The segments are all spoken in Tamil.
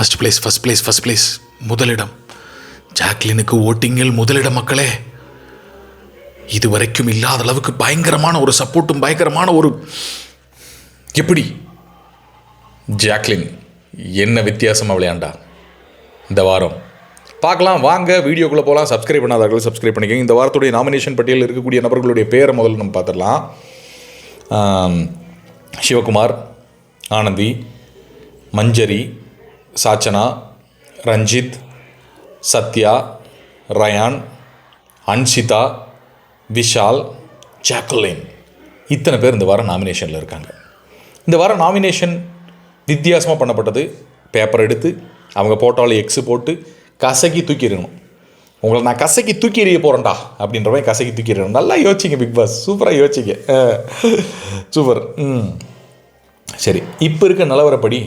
First place first place first place முதலிடம். ஜாக்லினுக்கு ஓட்டிங்கில் முதலிடம் மக்களே. இதுவரைக்கும் இல்லாத அளவுக்கு பயங்கரமான ஒரு சப்போர்ட்டும் பயங்கரமான ஒரு எப்படி? ஜாக்லின் என்ன வித்தியாசமாக விளையாண்டா இந்த வாரம். பார்க்கலாம் வாங்க வீடியோக்குள்ளே போகலாம் சப்ஸ்கிரைப் பண்ணாதவர்கள் சப்ஸ்கிரைப் பண்ணிக்கோங்க. இந்த வாரத்துடைய நாமினேஷன் பட்டியலில் இருக்கக்கூடிய நபர்களுடைய பேரை முதல்ல நம்ம பார்த்துடலாம். சிவகுமார் ஆனந்தி மஞ்சரி சாச்சனா ரஞ்சித் சத்யா ரயான் அன்ஷிதா விஷால் ஜாக்லின். இத்தனை பேர் இந்த வாரம் நாமினேஷனில் இருக்காங்க. இந்த வாரம் நாமினேஷன் வித்தியாசமாக பண்ணப்பட்டது. பேப்பர் எடுத்து அவங்க போட்டாலும் எக்ஸு போட்டு கசக்கி தூக்கிடணும். உங்களை நான் கசக்கி தூக்கி எறிய போகிறேன்டா அப்படின்ற மாதிரி கசக்கி தூக்கி எறியணும் நல்லா யோசிச்சிங்க பிக் பாஸ் சூப்பராக யோசிச்சிங்க சூப்பர் ம். சரி இப்போ இருக்க நிலவரப்படி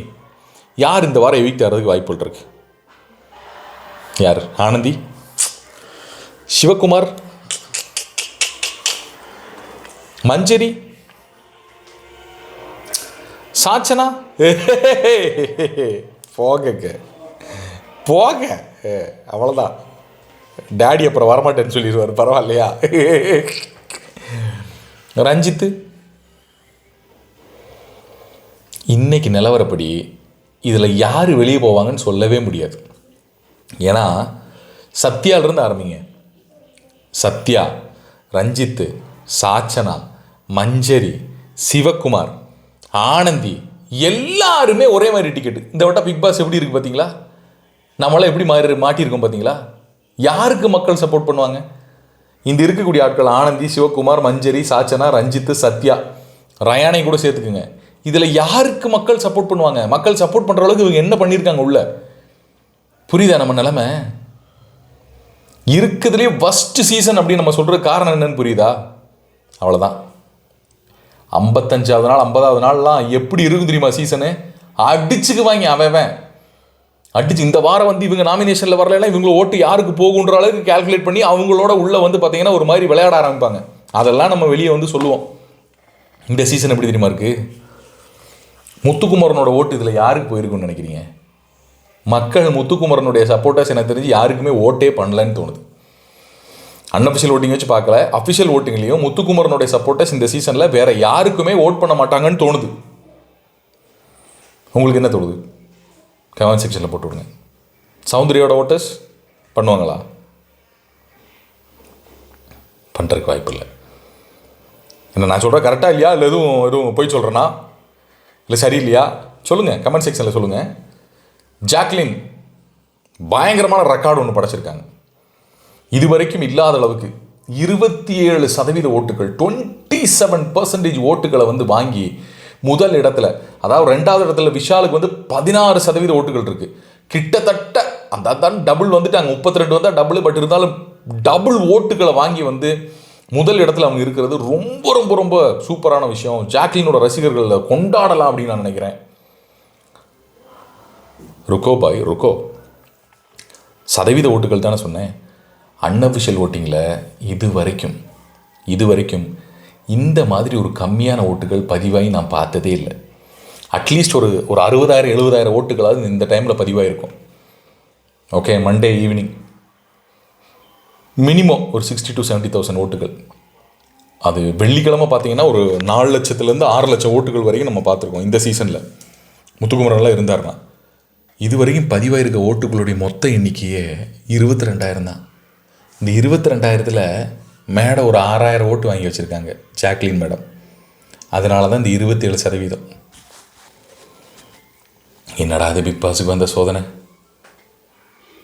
யார் இந்த வாரம் எவிக்ட் ஆகிறதுக்கு வாய்ப்புகள் இருக்கு? யார்? ஆனந்தி? சிவகுமார்? மஞ்சரி? சாச்சனா? போகங்க. போக. அவ்வளோதான் டேடி அப்புறம் வரமாட்டேன்னு சொல்லிடுவார். பரவாயில்லையா? ரஞ்சித்து? இன்னைக்கு நிலவரப்படி இதில் யார் வெளியே போவாங்கன்னு சொல்லவே முடியாது. ஏன்னா சத்யாவிலிருந்து ஆரம்பிங்க. சத்யா ரஞ்சித்து சாச்சனா மஞ்சரி சிவகுமார் ஆனந்தி எல்லாருமே ஒரே மாதிரி டிக்கெட்டு இந்த வட்டம் பிக் பாஸ் எப்படி இருக்குது பார்த்தீங்களா நம்மளாம் எப்படி மாறி மாட்டியிருக்கோம் பார்த்தீங்களா யாருக்கு மக்கள் சப்போர்ட் பண்ணுவாங்க? இந்த இருக்கக்கூடிய ஆட்கள் ஆனந்தி சிவகுமார் மஞ்சரி சாச்சனா ரஞ்சித்து சத்யா. ரயானை கூட சேர்த்துக்குங்க. இதில் யாருக்கு மக்கள் சப்போர்ட் பண்ணுவாங்க? மக்கள் சப்போர்ட் பண்ணுற அளவுக்கு இவங்க என்ன பண்ணியிருக்காங்க உள்ள? புரியுதா நம்ம நிலமை? இருக்கிறதுலே ஃபஸ்ட் சீசன் அப்படின்னு நம்ம சொல்கிற காரணம் என்னன்னு புரியுதா? அவ்வளோதான் ஐம்பத்தஞ்சாவது நாள் ஐம்பதாவது நாள்லாம் எப்படி இருக்கும் தெரியுமா சீசனு அடிச்சுக்கு வாங்கி அவன் அடிச்சு இந்த வாரம் வந்து இவங்க நாமினேஷனில் வரலாம் இவங்க ஓட்டு யாருக்கு போகுன்ற அளவுக்கு கால்குலேட் பண்ணி அவங்களோட உள்ள வந்து பார்த்தீங்கன்னா ஒரு மாதிரி விளையாட ஆரம்பிப்பாங்க. அதெல்லாம் நம்ம வெளியே வந்து சொல்லுவோம். இந்த சீசன் எப்படி தெரியுமா இருக்குது முத்துக்குமரனோட ஓட்டு இதில் யாருக்கு போயிருக்குன்னு நினைக்கிறீங்க? மக்கள் முத்துக்குமரனுடைய சப்போர்ட்டர்ஸ் எனக்கு தெரிஞ்சு யாருக்குமே ஓட்டே பண்ணலன்னு தோணுது. அன்அஃபிஷியல் ஓட்டிங் வச்சு பார்க்கல. அஃபிஷியல் ஓட்டிங்லேயும் முத்துக்குமரனுடைய சப்போர்ட்டர்ஸ் இந்த சீசனில் வேற யாருக்குமே ஓட் பண்ண மாட்டாங்கன்னு தோணுது. உங்களுக்கு என்ன தோணுது? கமெண்ட் செக்ஷனில் போட்டு விடுங்க. சவுந்தரியோட ஓட்டர்ஸ் பண்ணுவாங்களா? பண்ணுறதுக்கு வாய்ப்பு இல்லை. என்ன நான் சொல்கிறேன் கரெக்டாக இல்லையா? இல்லை எதுவும் எதுவும் போய் சொல்கிறேன்னா இல்லை சரியில்லையா? சொல்லுங்கள் கமெண்ட் செக்ஷனில் சொல்லுங்கள் ஜாக்லின் பயங்கரமான ரெக்கார்டு ஒன்று படைச்சிருக்காங்க. இது வரைக்கும் இல்லாத அளவுக்கு இருபத்தி ஏழு சதவீத ஓட்டுகள் டுவெண்ட்டி செவன் பர்சன்டேஜ் ஓட்டுகளை வந்து வாங்கி முதல் இடத்துல அதாவது ரெண்டாவது இடத்துல விஷாலுக்கு வந்து பதினாறு சதவீத ஓட்டுகள் இருக்குது கிட்டத்தட்ட அந்த தான் டபுள் வந்துட்டாங்க முப்பத்தி ரெண்டு வந்தால் டபுள் பட் இருந்தாலும் டபுள் ஓட்டுகளை வாங்கி வந்து முதல் இடத்துல அவங்க இருக்கிறது ரொம்ப ரொம்ப ரொம்ப சூப்பரான விஷயம். ஜாக்லினோட ரசிகர்களில் கொண்டாடலாம் அப்படின்னு நான் நினைக்கிறேன். ருக்கோ பாய் ருக்கோ. சதவீத ஓட்டுகள் தானே சொன்னேன். அன்அஃபிஷியல் ஓட்டிங்கில் இது வரைக்கும் இது வரைக்கும் இந்த மாதிரி ஒரு கம்மியான ஓட்டுகள் பதிவாகி நான் பார்த்ததே இல்லை. அட்லீஸ்ட் ஒரு ஒரு அறுபதாயிரம் எழுபதாயிரம் ஓட்டுகளாவது இந்த டைமில் பதிவாயிருக்கும். ஓகே மண்டே ஈவினிங் மினிமம் ஒரு சிக்ஸ்டி டு செவன்ட்டி தௌசண்ட் ஓட்டுகள். அது வெள்ளிக்கிழமை பார்த்தீங்கன்னா ஒரு நாலு லட்சத்துலேருந்து ஆறு லட்சம் ஓட்டுகள் வரைக்கும் நம்ம பார்த்துருக்கோம் இந்த சீசனில் முத்துக்குமரன்லாம் இருந்தார்னா இது வரைக்கும் பதிவாயிருக்க ஓட்டுகளுடைய மொத்த எண்ணிக்கையே இருபத்தி ரெண்டாயிரம் தான். இந்த இருபத்தி ரெண்டாயிரத்தில் மேடம் ஒரு ஆறாயிரம் ஓட்டு வாங்கி வச்சுருக்காங்க ஜாக்லின் மேடம். அதனால தான் இந்த இருபத்தேழு சதவீதம். என்னடா அது பிக் பாஸுக்கு வந்த சோதனை?